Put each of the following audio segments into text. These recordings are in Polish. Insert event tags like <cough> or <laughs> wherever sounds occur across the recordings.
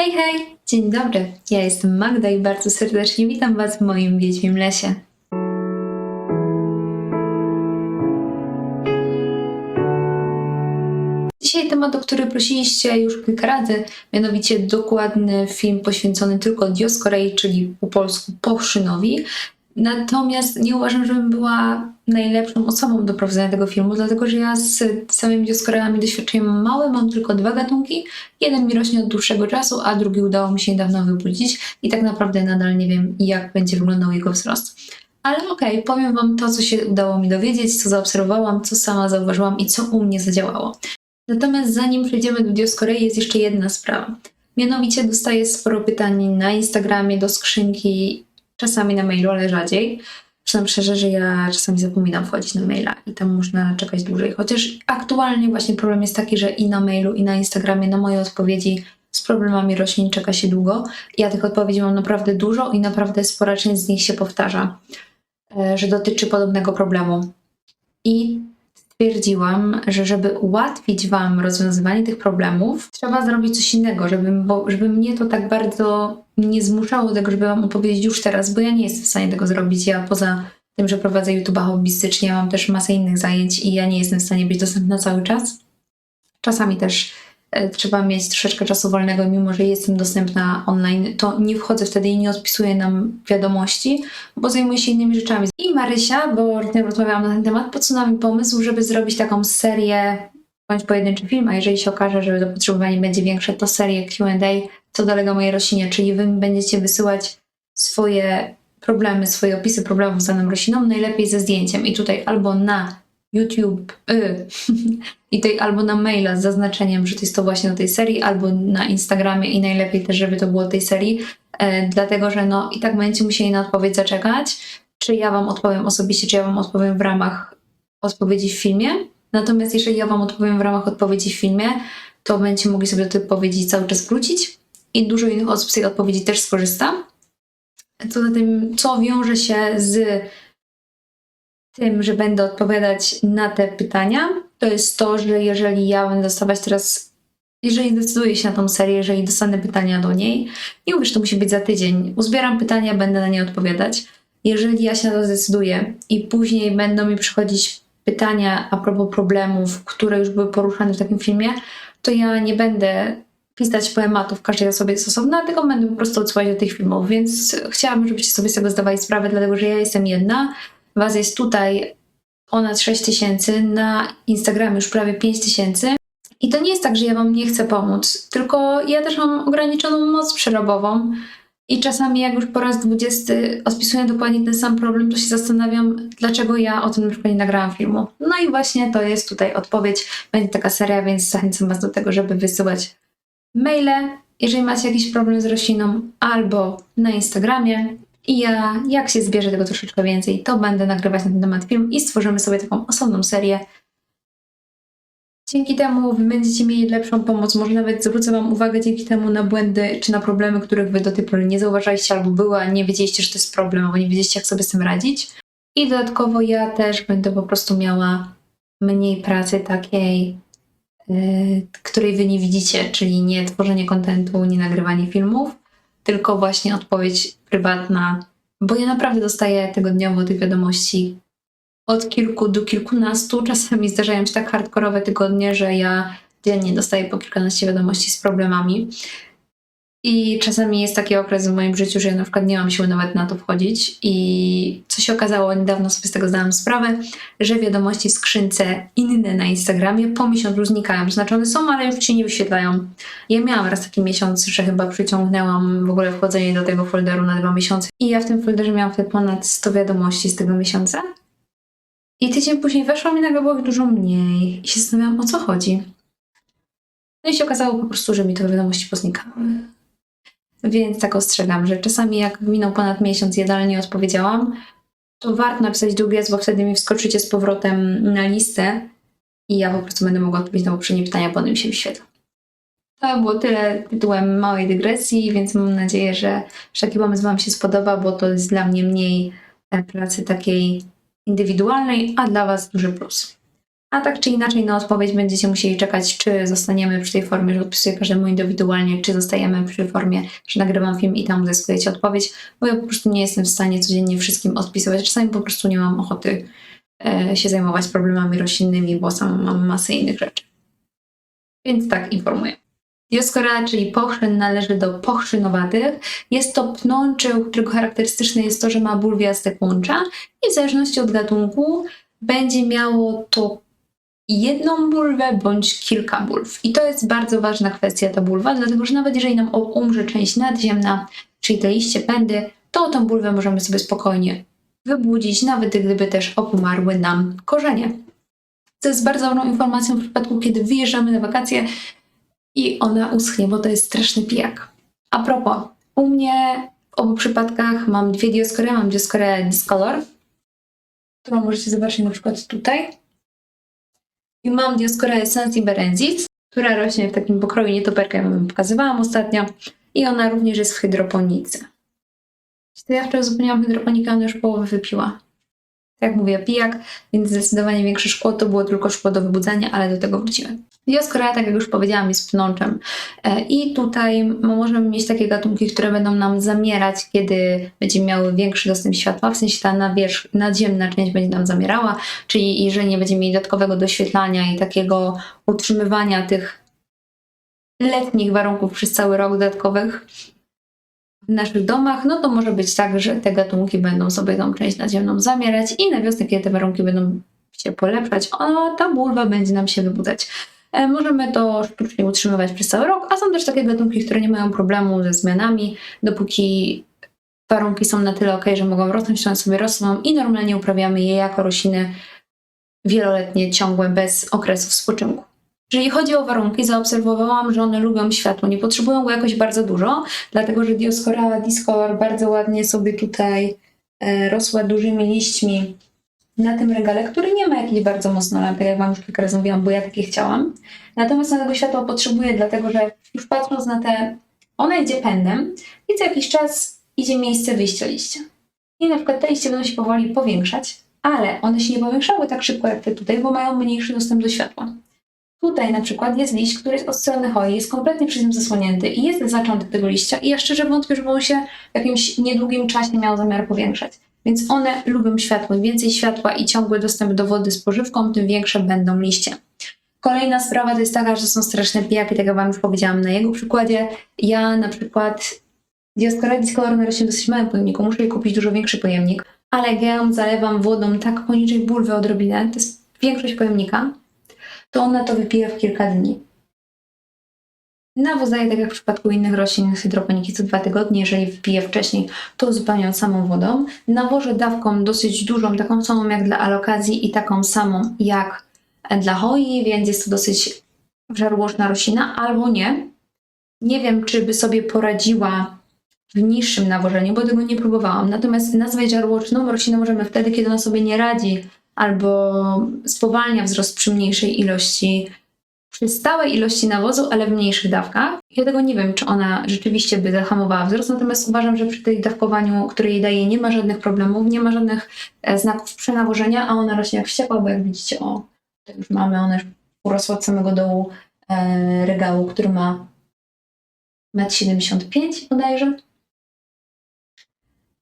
Hej, hej! Dzień dobry, ja jestem Magda i bardzo serdecznie witam Was w moim Wiedźmim Lesie. Dzisiaj temat, o który prosiliście już kilka razy, mianowicie dokładny film poświęcony tylko Dioskorei, czyli po polsku Powszynowi. Natomiast nie uważam, żebym była najlepszą osobą do prowadzenia tego filmu, dlatego że ja z samymi Dioskoreami doświadczenia mam małe, mam tylko dwa gatunki. Jeden mi rośnie od dłuższego czasu, a drugi udało mi się niedawno wybudzić i tak naprawdę nadal nie wiem, jak będzie wyglądał jego wzrost. Ale okej, powiem Wam to, co się udało mi dowiedzieć, co zaobserwowałam, co sama zauważyłam i co u mnie zadziałało. Natomiast zanim przejdziemy do Dioskorei, jest jeszcze jedna sprawa. Mianowicie dostaję sporo pytań na Instagramie, do skrzynki, czasami na mailu, ale rzadziej. Przyznam szczerze, że ja czasami zapominam wchodzić na maila i tam można czekać dłużej. Chociaż aktualnie właśnie problem jest taki, że i na mailu, i na Instagramie na moje odpowiedzi z problemami roślin czeka się długo. Ja tych odpowiedzi mam naprawdę dużo i naprawdę spora część z nich się powtarza, e, że dotyczy podobnego problemu. I stwierdziłam, że żeby ułatwić Wam rozwiązywanie tych problemów, trzeba zrobić coś innego, żeby, bo, żeby mnie to tak bardzo nie zmuszało do tego, żeby Wam opowiedzieć już teraz, bo ja nie jestem w stanie tego zrobić. Ja poza tym, że prowadzę YouTube'a hobbystycznie, mam też masę innych zajęć i ja nie jestem w stanie być dostępna cały czas. Czasami też trzeba mieć troszeczkę czasu wolnego, mimo że jestem dostępna online, to nie wchodzę wtedy i nie odpisuję nam wiadomości, bo zajmuję się innymi rzeczami. I Marysia, bo ostatnio rozmawiałam na ten temat, podsunęła mi pomysł, żeby zrobić taką serię bądź pojedynczy film, a jeżeli się okaże, że zapotrzebowanie będzie większe, to serię Q&A, co dolega mojej roślinie, czyli wy będziecie wysyłać swoje problemy, swoje opisy problemów z daną rośliną, najlepiej ze zdjęciem i tutaj albo na YouTube y, <laughs> i tutaj albo na maila z zaznaczeniem, że to jest to właśnie do tej serii, albo na Instagramie i najlepiej też, żeby to było tej serii, e, dlatego że no i tak będziecie musieli na odpowiedź zaczekać, czy ja Wam odpowiem osobiście, czy ja Wam odpowiem w ramach odpowiedzi w filmie. Natomiast jeżeli ja Wam odpowiem w ramach odpowiedzi w filmie, to będziecie mogli sobie do tej odpowiedzi cały czas wrócić i dużo innych osób z tej odpowiedzi też skorzysta. Co za tym, co wiąże się z tym, że będę odpowiadać na te pytania, to jest to, że jeżeli ja będę dostawać teraz, jeżeli decyduję się na tą serię, jeżeli dostanę pytania do niej, nie mówię, że to musi być za tydzień, uzbieram pytania, będę na nie odpowiadać. Jeżeli ja się na to zdecyduję i później będą mi przychodzić pytania a propos problemów, które już były poruszane w takim filmie, to ja nie będę pisać poematów, każdej osobie jest osobna, tylko będę po prostu odsyłać do tych filmów, więc chciałabym, żebyście sobie z tego zdawali sprawę, dlatego że ja jestem jedna, was jest tutaj ponad 6 tysięcy, na Instagramie już prawie 5 tysięcy. I to nie jest tak, że ja wam nie chcę pomóc, tylko ja też mam ograniczoną moc przerobową i czasami jak już po raz 20 odpisuję dokładnie ten sam problem, to się zastanawiam, dlaczego ja o tym na nie nagrałam filmu. No i właśnie to jest tutaj odpowiedź. Będzie taka seria, więc zachęcam was do tego, żeby wysyłać maile, jeżeli macie jakiś problem z rośliną, albo na Instagramie. I ja, jak się zbierze tego troszeczkę więcej, to będę nagrywać na ten temat film i stworzymy sobie taką osobną serię. Dzięki temu wy będziecie mieli lepszą pomoc, może nawet zwrócę Wam uwagę dzięki temu na błędy czy na problemy, których Wy do tej pory nie zauważaliście albo były, a nie wiedzieliście, że to jest problem, albo nie wiedzieliście, jak sobie z tym radzić. I dodatkowo ja też będę po prostu miała mniej pracy takiej, yy, której Wy nie widzicie, czyli nie tworzenie kontentu, nie nagrywanie filmów, tylko właśnie odpowiedź prywatna, bo ja naprawdę dostaję tygodniowo tych wiadomości od kilku do kilkunastu. Czasami zdarzają się tak hardkorowe tygodnie, że ja dziennie dostaję po kilkanaście wiadomości z problemami. I czasami jest taki okres w moim życiu, że ja na przykład nie mam siły nawet na to wchodzić. I co się okazało, niedawno sobie z tego zdałam sprawę, że wiadomości w skrzynce inne na Instagramie po miesiącu znikają. Znaczone są, ale już się nie wyświetlają. Ja miałam raz taki miesiąc, że chyba przyciągnęłam w ogóle wchodzenie do tego folderu na dwa miesiące. I ja w tym folderze miałam wtedy ponad 100 wiadomości z tego miesiąca. I tydzień później weszłam i nagle było ich dużo mniej. I się zastanawiałam, o co chodzi. No i się okazało po prostu, że mi te wiadomości poznikały. Więc tak ostrzegam, że czasami jak minął ponad miesiąc ja nie odpowiedziałam, to warto napisać drugi raz, bo wtedy mi wskoczycie z powrotem na listę i ja po prostu będę mogła odpowiedzieć na poprzednie pytania, bo one mi się wyświetlą. To było tyle tytułem małej dygresji, więc mam nadzieję, że, taki pomysł Wam się spodoba, bo to jest dla mnie mniej pracy takiej indywidualnej, a dla Was duży plus. A tak czy inaczej na odpowiedź będziecie musieli czekać, czy zostaniemy przy tej formie, że odpisuję każdemu indywidualnie, czy zostajemy przy formie, że nagrywam film i tam uzyskujecie odpowiedź, bo ja po prostu nie jestem w stanie codziennie wszystkim odpisywać. Czasami po prostu nie mam ochoty e, się zajmować problemami roślinnymi, bo sama mam masę innych rzeczy. Więc tak informuję. Dioskora, czyli pochrzyn, należy do pochrzynowatych. Jest to pnączył, którego charakterystyczne jest to, że ma bulwiaste kłącza i w zależności od gatunku będzie miało to jedną bulwę bądź kilka bulw. I to jest bardzo ważna kwestia, ta bulwa, dlatego że nawet jeżeli nam umrze część nadziemna, czyli te liście pędy, to tą bulwę możemy sobie spokojnie wybudzić, nawet gdyby też obumarły nam korzenie. Co jest bardzo dobrą informacją w przypadku, kiedy wyjeżdżamy na wakacje i ona uschnie, bo to jest straszny pijak. A propos, u mnie w obu przypadkach mam dwie dioskory. Mam dioskorę Discolor, którą możecie zobaczyć na przykład tutaj. I mam dioskorę Sansiberenzis, która rośnie w takim pokroju nietoperka, jak wam pokazywałam ostatnio. I ona również jest w hydroponice. To ja wczoraj uzupełniłam hydroponikę, ona już połowę wypiła. Tak jak mówię, pijak, więc zdecydowanie większe szkło to było tylko szkło do wybudzenia, ale do tego wrócimy. Dioskora, tak jak już powiedziałam, jest pnączem. E, I tutaj możemy mieć takie gatunki, które będą nam zamierać, kiedy będziemy miały większy dostęp światła, w sensie ta nawierzch- nadziemna część będzie nam zamierała, czyli jeżeli nie będziemy mieli dodatkowego doświetlania i takiego utrzymywania tych letnich warunków przez cały rok dodatkowych w naszych domach, no to może być tak, że te gatunki będą sobie tą część nadziemną zamierać i na wiosnę, kiedy te warunki będą się polepszać, o, ta bulwa będzie nam się wybudzać. E, Możemy to sztucznie utrzymywać przez cały rok, a są też takie gatunki, które nie mają problemu ze zmianami, dopóki warunki są na tyle ok, że mogą rosnąć, to one sobie rosną i normalnie uprawiamy je jako rośliny wieloletnie, ciągłe, bez okresów spoczynku. Jeżeli chodzi o warunki, zaobserwowałam, że one lubią światło, nie potrzebują go jakoś bardzo dużo, dlatego że Dioskora discolor bardzo ładnie sobie tutaj e, rosła dużymi liśćmi na tym regale, który nie ma jakiejś bardzo mocno lampy, jak Wam już kilka razy mówiłam, bo ja takie chciałam. Natomiast na tego światła potrzebuję, dlatego że już patrząc na te, ona idzie pędem i co jakiś czas idzie miejsce wyjścia liścia. I na przykład te liście będą się powoli powiększać, ale one się nie powiększały tak szybko jak te tutaj, bo mają mniejszy dostęp do światła. Tutaj na przykład jest liść, który jest od strony hoi, jest kompletnie przez nią zasłonięty i jest zaczątek tego liścia i ja szczerze wątpię, żeby on się w jakimś niedługim czasie miał zamiar powiększać. Więc one lubią światło. Im więcej światła i ciągły dostęp do wody z pożywką, tym większe będą liście. Kolejna sprawa to jest taka, że są straszne pijaki, tak jak Wam już powiedziałam na jego przykładzie. Ja na przykład Dioskora discolor na rośnie dosyć małym pojemniku, muszę jej kupić dużo większy pojemnik, ale ja ją zalewam wodą tak poniżej bulwy odrobinę, to jest większość pojemnika, to ona to wypije w kilka dni. Nawóz daje, tak jak w przypadku innych roślin hydroponiki, co dwa tygodnie. Jeżeli wypije wcześniej, to uzupełniam samą wodą. Nawożę dawką dosyć dużą, taką samą jak dla alokazji i taką samą jak dla hoi, więc jest to dosyć żarłoczna roślina, albo nie. Nie wiem, czy by sobie poradziła w niższym nawożeniu, bo tego nie próbowałam. Natomiast nazwać żarłoczną roślinę możemy wtedy, kiedy ona sobie nie radzi albo spowalnia wzrost przy mniejszej ilości przy stałej ilości nawozu, ale w mniejszych dawkach. Ja tego nie wiem, czy ona rzeczywiście by zahamowała wzrost, natomiast uważam, że przy tej dawkowaniu, które jej daje, nie ma żadnych problemów, nie ma żadnych e, znaków przenawożenia, a ona rośnie jak wściekła, bo jak widzicie, o, to już mamy, ona już urosła od samego dołu e, regału, który ma 1,75 m bodajże.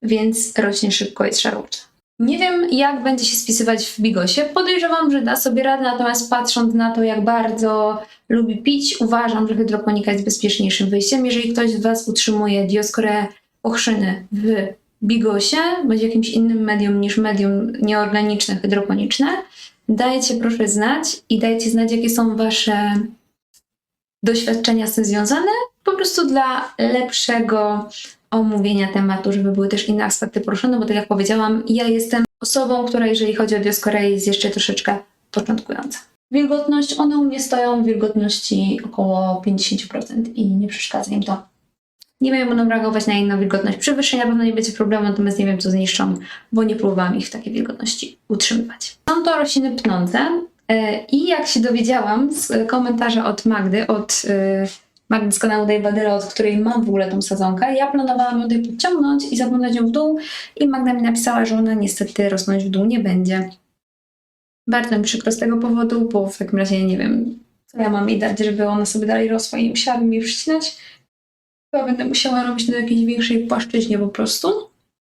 Więc rośnie szybko, jest szarowcza. Nie wiem, jak będzie się spisywać w bigosie. Podejrzewam, że da sobie radę, natomiast patrząc na to, jak bardzo lubi pić, uważam, że hydroponika jest bezpieczniejszym wyjściem. Jeżeli ktoś z Was utrzymuje dioskorę ochrzyny w bigosie, bądź jakimś innym medium niż medium nieorganiczne, hydroponiczne, dajcie proszę znać i dajcie znać, jakie są Wasze doświadczenia z tym związane, prostu dla lepszego omówienia tematu, żeby były też inne aspekty poruszone, bo tak jak powiedziałam, ja jestem osobą, która jeżeli chodzi o dioskorę jest jeszcze troszeczkę początkująca. Wilgotność, one u mnie stoją w wilgotności około 50% i nie przeszkadza im to. Nie wiem, jak będą reagować na inną wilgotność. Na pewno nie będzie problemu, natomiast nie wiem, co zniszczą, bo nie próbowałam ich w takiej wilgotności utrzymywać. Są to rośliny pnące e, i jak się dowiedziałam z komentarza od Magdy, od e, Magdy z kanału Dave Badera, od której mam w ogóle tą sadzonkę, ja planowałam ją tutaj podciągnąć i zaglądać ją w dół i Magda mi napisała, że ona niestety rosnąć w dół nie będzie. Bardzo mi przykro z tego powodu, bo w takim razie nie wiem, co ja mam jej dać, żeby ona sobie dalej rosła i musiałabym jej przycinać. Chyba będę musiała robić na jakiejś większej płaszczyźnie po prostu.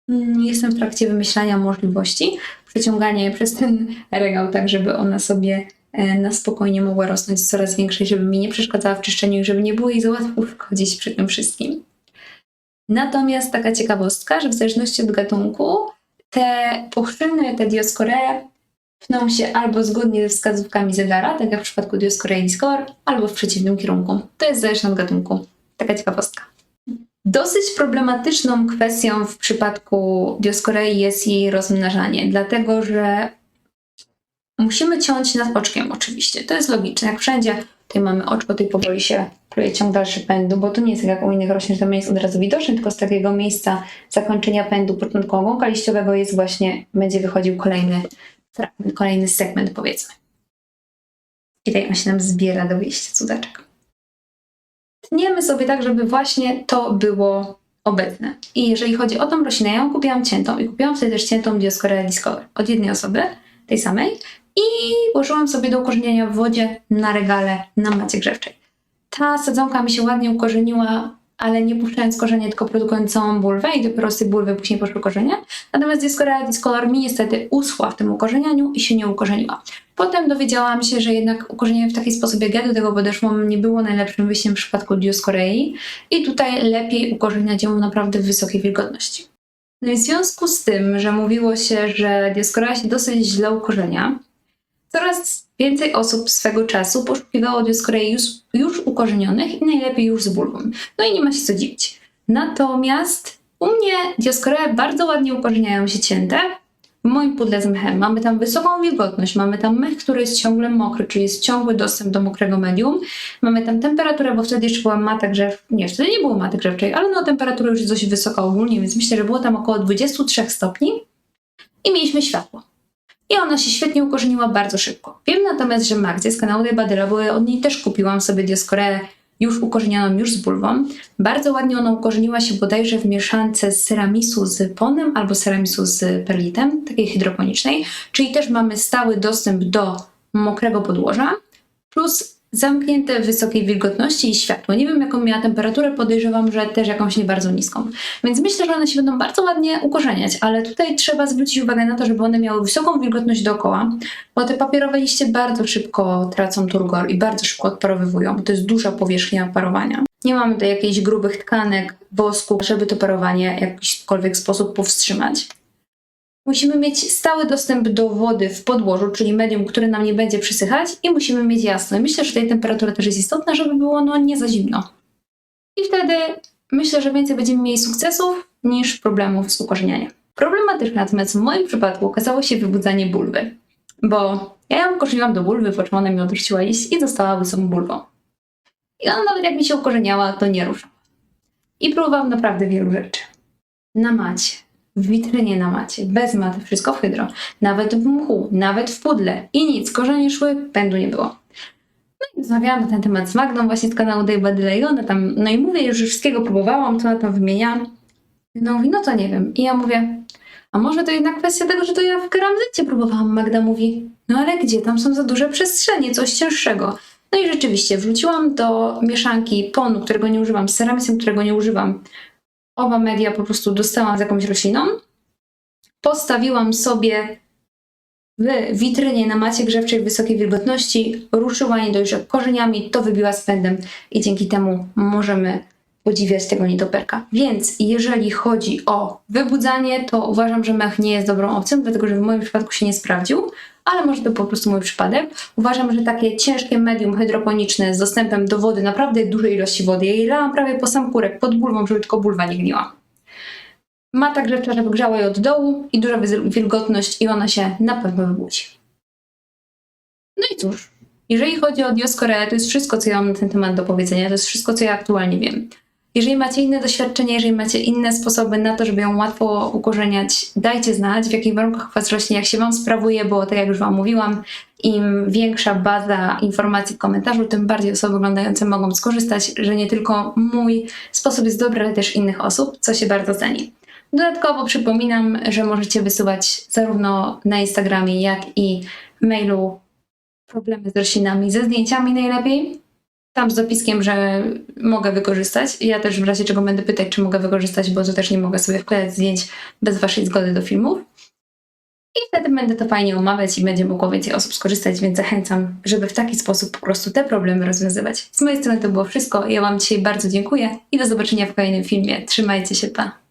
Mm, Jestem w trakcie wymyślania możliwości przeciągania jej przez ten regał, tak żeby ona sobie na spokojnie mogła rosnąć coraz większej, żeby mi nie przeszkadzała w czyszczeniu i żeby nie było jej za łatwo uszkodzić przy tym wszystkim. Natomiast taka ciekawostka, że w zależności od gatunku te puszczyny, te Dioscoree pną się albo zgodnie ze wskazówkami zegara, tak jak w przypadku Dioscorei Discover, albo w przeciwnym kierunku. To jest zależne od gatunku. Taka ciekawostka. Dosyć problematyczną kwestią w przypadku Dioscorei jest jej rozmnażanie, dlatego że musimy ciąć nad oczkiem oczywiście. To jest logiczne, jak wszędzie. Tutaj mamy oczko, tutaj powoli się pluje ciąg dalszy pędu, bo to nie jest tak jak u innych roślin, że to jest od razu widoczne, tylko z takiego miejsca zakończenia pędu początku ogonka liściowego jest właśnie, będzie wychodził kolejny fragment, kolejny segment powiedzmy. I tutaj on się nam zbiera do wyjścia cudaczek. Tniemy sobie tak, żeby właśnie to było obecne. I jeżeli chodzi o tą roślinę, ja ją kupiłam ciętą i kupiłam sobie też ciętą Dioscorea discover od jednej osoby, tej samej i włożyłam sobie do ukorzeniania w wodzie na regale na macie grzewczej. Ta sadzonka mi się ładnie ukorzeniła, ale nie puszczając korzenie, tylko produkując całą bulwę i dopiero z tej bulwy później poszły korzenie. Natomiast Discorea discolor mi niestety uschła w tym ukorzenianiu i się nie ukorzeniła. Potem dowiedziałam się, że jednak ukorzenienie w taki sposób, jak ja do tego podeszłam, nie było najlepszym wyjściem w przypadku Dioscorei i tutaj lepiej ukorzeniać ją naprawdę w wysokiej wilgotności. No i w związku z tym, że mówiło się, że Dioscorea się dosyć źle ukorzenia, coraz więcej osób swego czasu poszukiwało Dioscorei już, już ukorzenionych i najlepiej już z bulwą. No i nie ma się co dziwić. Natomiast u mnie Dioscoree bardzo ładnie ukorzeniają się cięte. W moim pudle z mechem mamy tam wysoką wilgotność, mamy tam mech, który jest ciągle mokry, czyli jest ciągły dostęp do mokrego medium. Mamy tam temperaturę, bo wtedy jeszcze była mata grzew... Nie, wtedy nie było maty grzewczej, ale no temperatura już jest dość wysoka ogólnie, więc myślę, że było tam około 23 stopni i mieliśmy światło. I ona się świetnie ukorzeniła bardzo szybko. Wiem natomiast, że Magdzie z kanału Debadyla, bo ja od niej też kupiłam sobie Dioscorę już ukorzenioną, już z bulwą. Bardzo ładnie ona ukorzeniła się bodajże w mieszance z ceramisu z ponem albo ceramisu z perlitem, takiej hydroponicznej, czyli też mamy stały dostęp do mokrego podłoża, plus zamknięte w wysokiej wilgotności i światło. Nie wiem, jaką miała temperaturę, podejrzewam, że też jakąś nie bardzo niską. Więc myślę, że one się będą bardzo ładnie ukorzeniać, ale tutaj trzeba zwrócić uwagę na to, żeby one miały wysoką wilgotność dookoła, bo te papierowe liście bardzo szybko tracą turgor i bardzo szybko odparowywują, bo to jest duża powierzchnia parowania. Nie mamy tutaj jakichś grubych tkanek, wosku, żeby to parowanie w jakikolwiek sposób powstrzymać. Musimy mieć stały dostęp do wody w podłożu, czyli medium, które nam nie będzie przysychać i musimy mieć jasno. Myślę, że tutaj temperatura też jest istotna, żeby było no nie za zimno. I wtedy myślę, że więcej będziemy mieli sukcesów niż problemów z ukorzenianiem. Problematyczne natomiast w moim przypadku okazało się wybudzanie bulwy, bo ja ją ukorzeniłam do bulwy, po czym ona mi odrzuciła iść i została łysą bulwą. I ona nawet jak mi się ukorzeniała, to nie ruszała. I próbowałam naprawdę wielu rzeczy. Na macie, w witrynie na macie, bez maty, wszystko w hydro, nawet w mchu, nawet w pudle i nic, korzenie szły, pędu nie było. No i rozmawiałam na ten temat z Magdą właśnie z kanału Day Badyle i ona tam, no i mówię, już wszystkiego próbowałam, to na tam wymieniałam. Ona mówi, no to nie wiem. I ja mówię, a może to jednak kwestia tego, że to ja w keramzycie próbowałam. Magda mówi, no ale gdzie? Tam są za duże przestrzenie, coś cięższego. No i rzeczywiście, wrzuciłam do mieszanki ponu, którego nie używam, z ceramisem, którego nie używam, oba media po prostu dostałam z jakąś rośliną. Postawiłam sobie w witrynie na macie grzewczej wysokiej wilgotności, ruszyła nie dość, że korzeniami, to wybiła z pędem i dzięki temu możemy podziwiać tego nietoperka. Więc jeżeli chodzi o wybudzanie, to uważam, że mech nie jest dobrą opcją, dlatego że w moim przypadku się nie sprawdził, ale może to po prostu mój przypadek. Uważam, że takie ciężkie medium hydroponiczne z dostępem do wody, naprawdę dużej ilości wody, ja jej lałam prawie po sam kurek, pod bulwą, żeby tylko bulwa nie gniła. Ma tak grzewcza, żeby grzała jej od dołu i duża wilgotność i ona się na pewno wybudzi. No i cóż, jeżeli chodzi o Dioscorę, to jest wszystko, co ja mam na ten temat do powiedzenia, to jest wszystko, co ja aktualnie wiem. Jeżeli macie inne doświadczenia, jeżeli macie inne sposoby na to, żeby ją łatwo ukorzeniać, dajcie znać, w jakich warunkach was rośnie, jak się wam sprawuje, bo tak jak już wam mówiłam, im większa baza informacji w komentarzu, tym bardziej osoby oglądające mogą skorzystać, że nie tylko mój sposób jest dobry, ale też innych osób, co się bardzo ceni. Dodatkowo przypominam, że możecie wysyłać zarówno na Instagramie, jak i mailu problemy z roślinami, ze zdjęciami najlepiej. Tam z dopiskiem, że mogę wykorzystać. Ja też w razie czego będę pytać, czy mogę wykorzystać, bo to też nie mogę sobie wkładać zdjęć bez waszej zgody do filmów. I wtedy będę to fajnie omawiać i będzie mogło więcej osób skorzystać, więc zachęcam, żeby w taki sposób po prostu te problemy rozwiązywać. Z mojej strony to było wszystko. Ja Wam dzisiaj bardzo dziękuję i do zobaczenia w kolejnym filmie. Trzymajcie się, pa!